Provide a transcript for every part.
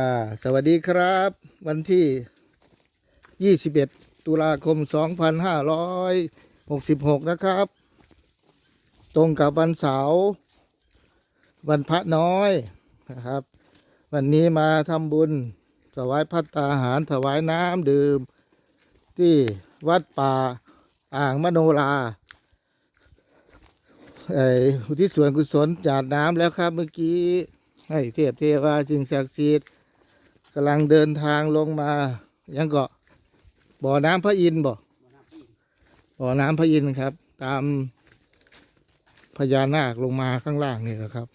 อ่าสวัสดีครับ วันที่ 21 ตุลาคม 2566 นะครับ ตรงกับวันเสาร์วันพระน้อยนะครับ วันนี้มาทำบุญถวายพัตตาหารถวายน้ำดื่ม ที่วัดป่าอ่างมโนราไอ้ที่สวนกุศลจาดน้ำแล้วครับเมื่อกี้ให้เทพเทวาสิ่งศักดิ์สิทธิ์ กำลังเดินทางลงมา ยังเกาะบ่อน้ำพระอินทร์บ่บ่อน้ำพระอินทร์ครับ ตามพญานาคลงมาข้างล่างนี่แหละครับ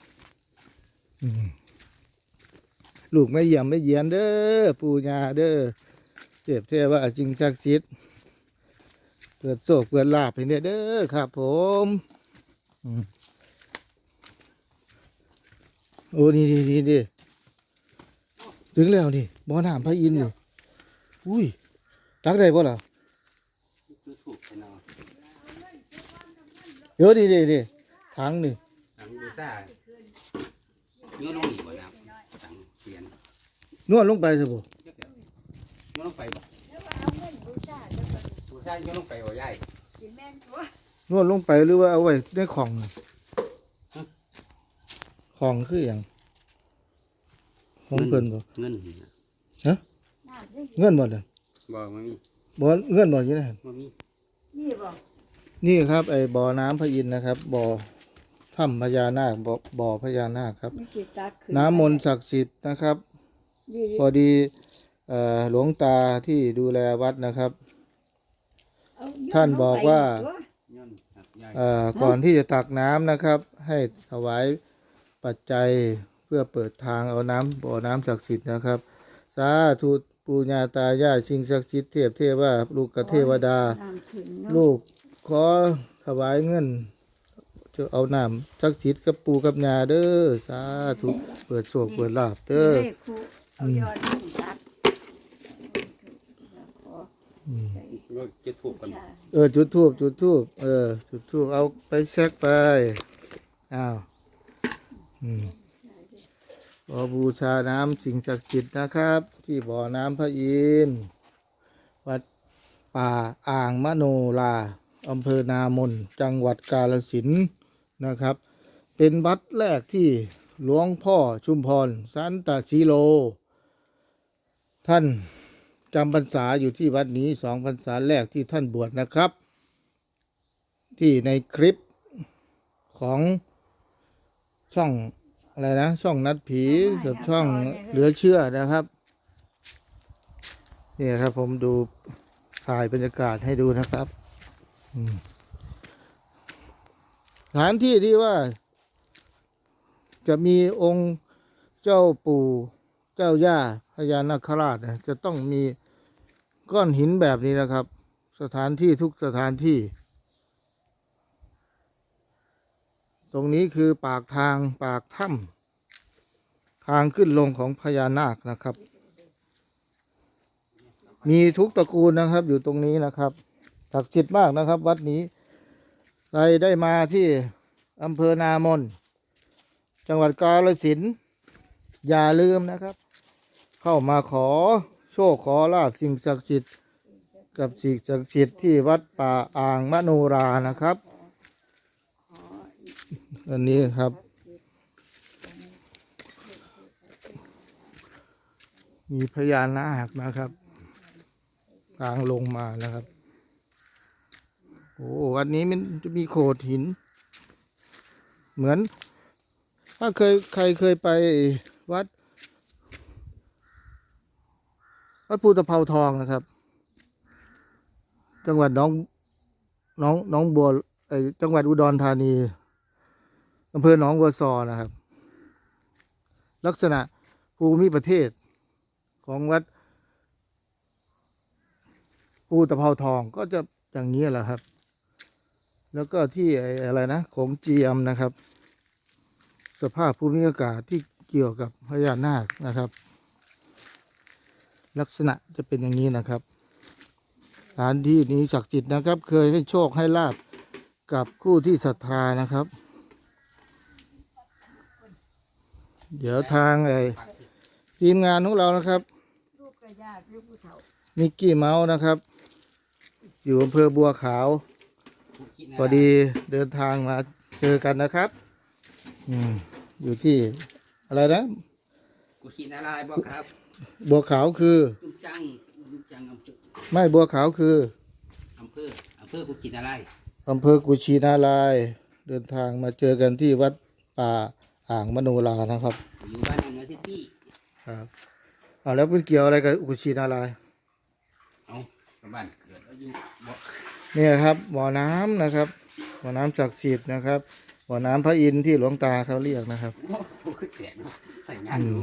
ลูกไม่เยี่ยมไม่เยียนเด้อปูญาเด้อเทพเทว่าสิ่งศักดิ์สิทธิ์เกิดโศกเกิดลาภให้เนี่ยเด้อครับ ผมอืมโอ้นี่นี่นี่นี่ ถึงแล้วนี่บ่อน้ำพระอินทร์นี่อุ้ยตักได้บ่ล่ะคือถูกไปเนาะเดี๋ยวนี่นี่นี่ถังนี่หลังดูซ่าเนื้อลงอีกบ่ครับหลังเปลี่ยนนวดลงไปสิบ่เจ้าเดี๋ยวเนื้อลงไปบ่ดูซ่าเนื้อลงไปบ่ยายนวดลงไปหรือว่าเอาไว้ในของน่ะของคืออย่าง ของเพิ่นบ่เงินเงินบ่เด้อบ่มันมีบ่เงินบ่อยู่ในหั่นมันมีนี่บอกนี่ครับไอ้บ่อน้ำพระอินทร์นะครับบ่อถ้ำพญานาคบ่อบ่อพญานาคครับมีสิตัดขึ้น้ำมนต์ศักดิ์สิทธิ์นะครับนี่พอดีเอ่อหลวงตาที่ดูแลวัดนะครับเอท่านบอกว่าเงินครับยายเอ่อก่อนที่จะตักน้ำนะครับ ให้ถวายปัจจัยเพื่อเปิดทางเอาน้ำบ่อน้ำศักดิ์สิทธิ์นะครับ สาธุปูญาตายายสิ่งศักดิ์สิทธิ์เทพเทวาลูกกเทวดาน้ำขึ้นเนาะลูกขอถวายเงินจะเอาน้ำศักดิ์สิทธิ์กับปูกับยาเด้อสาธุเปิดโศกเปิดลาบเด้อเลขคู่เอายอดนี่ตัดขอก็จะถูกกันใช่เออจุดทูบจุดทูบเออ จุดทูบเอาไปแซกไปอ้าวอืม ขอบูชาน้ำสิ่งศักดิ์สิทธิ์นะครับ ที่บ่อน้ำพระอินทร์วัดป่าอ่างมโนราอำเภอนามนจังหวัดกาลสินนะครับ เป็นวัดแรกที่หลวงพ่อชุมพร สันตสีโล ท่านจำพรรษาอยู่ที่วัดนี้สองพรรษาแรกที่ท่านบวชนะครับ ที่ในคลิปของช่อง อะไรนะ ช่องนัดผีกับช่องเหลือเชื่อนะครับนี่ครับผมดูถ่ายบรรยากาศให้ดูนะครับอืมสถานที่ที่ว่า จะมีองค์เจ้าปู่เจ้าย่าพญานาคราชนะจะต้องมีก้อนหินแบบนี้นะครับ สถานที่ทุกสถานที่ ตรงนี้คือปากทางปากถ้ำทางขึ้นลงของพญานาคนะครับ มีทุกตระกูลนะครับอยู่ตรงนี้นะครับศักดิ์สิทธิ์มากนะครับ วัดนี้ใครได้มาที่อำเภอนามน จังหวัดกาฬสินธุ์อย่าลืมนะครับ เข้ามาขอโชคขอลาบสิ่งศักดิ์สิทธิ์กับสิ่งศักดิ์สิทธิ์ที่วัดป่าอ่างมโนรานะครับ อันนี้ครับ มีพญานาคนะครับกลางลงมานะครับ โอ้วันนี้มันจะมีโขดหิน เหมือน ถ้าเคยใครเคยไปวัด วัดภูตะเภาทองนะครับ จังหวัดน้องน้องน้องบัวจังหวัดอุดรธานี อำเภอหนองบัวซอนะครับ ลักษณะภูมิประเทศของวัดภูตะเภาทองก็จะอย่างนี้แหละครับ แล้วก็ที่อะไรนะโขงเจียมนะครับ สภาพภูมิอากาศที่เกี่ยวกับพญานาคนะครับ ลักษณะจะเป็นอย่างนี้นะครับสถานที่นี้ศักดิ์สิทธิ์นะครับ เคยให้โชคให้ลาบกับผู้ที่ศรัทธานะครับ เดี๋ยวทางไอ้ทีมงานของเรานะครับ ลูกกระยาลูกผู้เฒ่ามิกกี้เมาส์นะครับ อยู่อำเภอบัวขาวกูคิดนะพอดีเดินทางมาเจอกันนะครับ อืมอยู่ที่อะไรนะกูคิดอะไรบ่ครับบัวขาวคือ จุ๊บจังจุ๊บจังอำเภอไม่บัวขาวคืออำเภออำเภอกูคิดอะไรอำเภอกุชินารายณ์เดินทางมาเจอกันที่วัดป่า อ่างมโนรานะครับ อยู่บ้านเหนือซิตี้ครับเอาแล้วเป็นเกี่ยวอะไรกับกุชินารายณ์เอากับบ้านเกิดแล้วอยู่บ่เนี่ยครับบ่อน้ำนะครับบ่อน้ำศักดิ์สิทธิ์นะครับบ่อน้ำพระอินทร์ที่หลวงตาเขาเรียกนะครับโอ้โหคือแตกเนาะใส่งานอยู่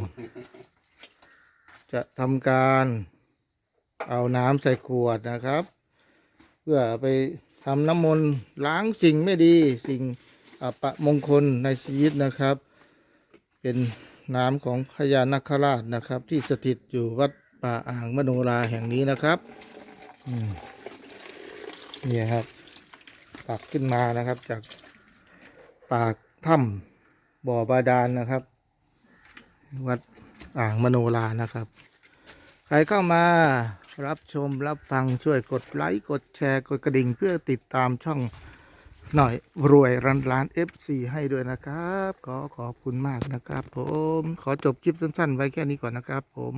จะทำการเอาน้ำใส่ขวดนะครับ เพื่อไปทำน้ำมนต์ล้างสิ่งไม่ดี สิ่งอัปมงคลในชีวิตนะครับ เป็นน้ำของพญานาคราชนะครับ ที่สถิตอยู่วัดป่าอ่างมโนราแห่งนี้นะครับนี่ครับตักขึ้นมานะครับ จากปากถ้ำบ่อบาดาลนะครับ วัดอ่างมโนรานะครับ ใครเข้ามารับชมรับฟังช่วยกดไลค์กดแชร์กดกระดิ่งเพื่อติดตามช่อง หน่อยรวยรันล้าน FC ให้ด้วยนะครับ ขอขอบคุณมากนะครับ ผมขอจบคลิปสั้นๆ ไว้แค่นี้ก่อนนะครับ ผม